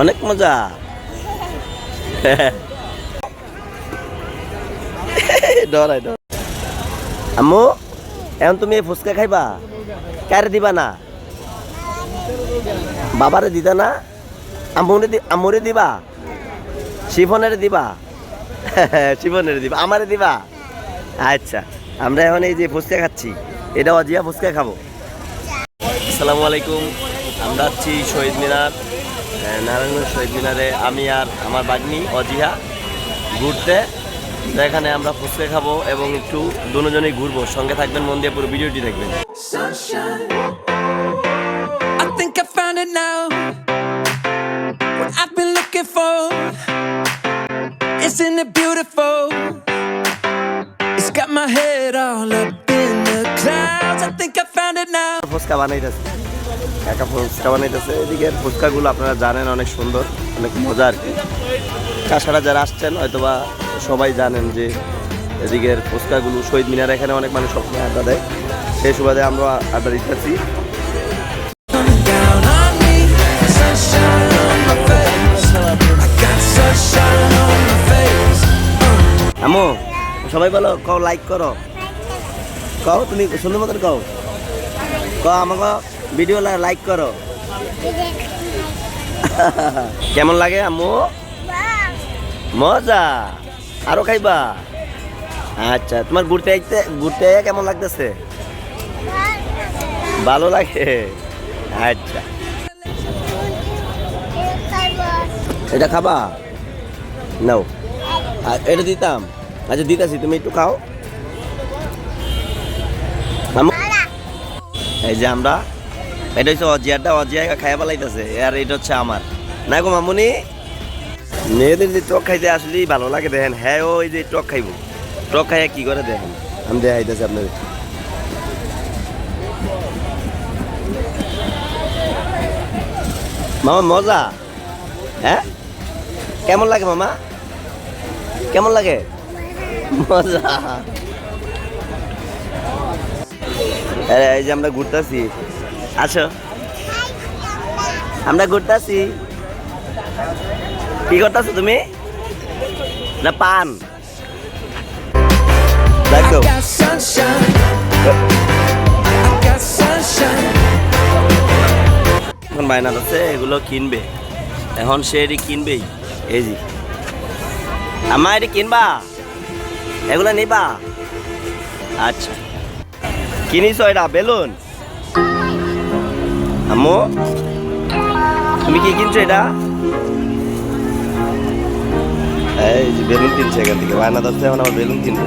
অনেক মজা। ডরাই ডর আম্মু এখন তুমি এই ফুচকা খাইবা? কারে দিবা না? বাবারে দিতা না? আম্মুরে দি আম্মুরে দিবা? শিফনের দিবা? শিফনের দিবা। আমারে দিবা? আচ্ছা আমরা এখন এই যে ফুচকা খাচ্ছি এটা অজিয়া ফুচকা খাব। আসসালামু আলাইকুম। আমরা আছি শহীদ মিনার। নারায়ণগঞ্জ শহীদ মিনারে আমি আর আমার বাগ্নি অজিহা ঘুরতে। এখানে আমরা ফুচকা খাব এবং একটু দুজনেই ঘুরবো। সঙ্গে থাকবেন মন দিয়ে পুরো ভিডিওটি দেখবেন। Isn't it beautiful? It's got my head all up in একা ফুচকা বানাইতেছে। এদিকে ফুচকাগুলো আপনারা জানেন, অনেক সুন্দর, অনেক মজা আর কি। কাছাড়া যারা আসছেন, হয়তোবা সবাই জানেন যে এদিকের ফুচকাগুলো শহীদ মিনার এখানে অনেক মানুষ সবসময় আড্ডা দেয়। সেই সুবাদে আমরা আড্ডা দিতেছি. আমো সবাই বলো, কও লাইক করো। কও, তুমি সুন্দর মতন কও। ক আমাকে ভিডিও লাইক করো। কেমন লাগে আম্মু? মজা। আরও খাইবা? আচ্ছা তোমার ঘুরতে আইতে, ঘুরতে কেমন লাগতেছে? ভালো লাগে। আচ্ছা। এটা খাবা? নাও। এটা দিতাম। আচ্ছা দিতাছি, তুমি একটু খাও। এই যে আমরা এটা হচ্ছে অজিয়ারটা অজিয়া খাইয়া পালাইতেছে আর এটা হচ্ছে আমার। না গো মামুনি? মেয়েদের যে টক খাইতে আসলেই ভালো লাগে দেখেন হ্যাঁ ওই যে টক খাইব। টক খাইয়া কি করে দেখেন? আমি দেখাইতেছি আপনাদের। মামা মজা? হ্যাঁ? কেমন লাগে মামা? কেমন লাগে? মজা। এই যে আমরা ঘুরতেছি। আছো আমরা ঘুরতেছি। কি করতেছো তুমি? না, পান। দেখো. এখন আছে, এগুলো কিনবে। এখন সে এটি কিনবেই। এই জি আমার এটি কিনবা? এগুলো নিবা? আচ্ছা। কিনিস এটা, বেলুন? আম্মু, তুমি কি কিনছো এটা? এই বেলুন কিনছে এখান থেকে। বায়না ধরছে, এখন আমার বেলুন কিনবো।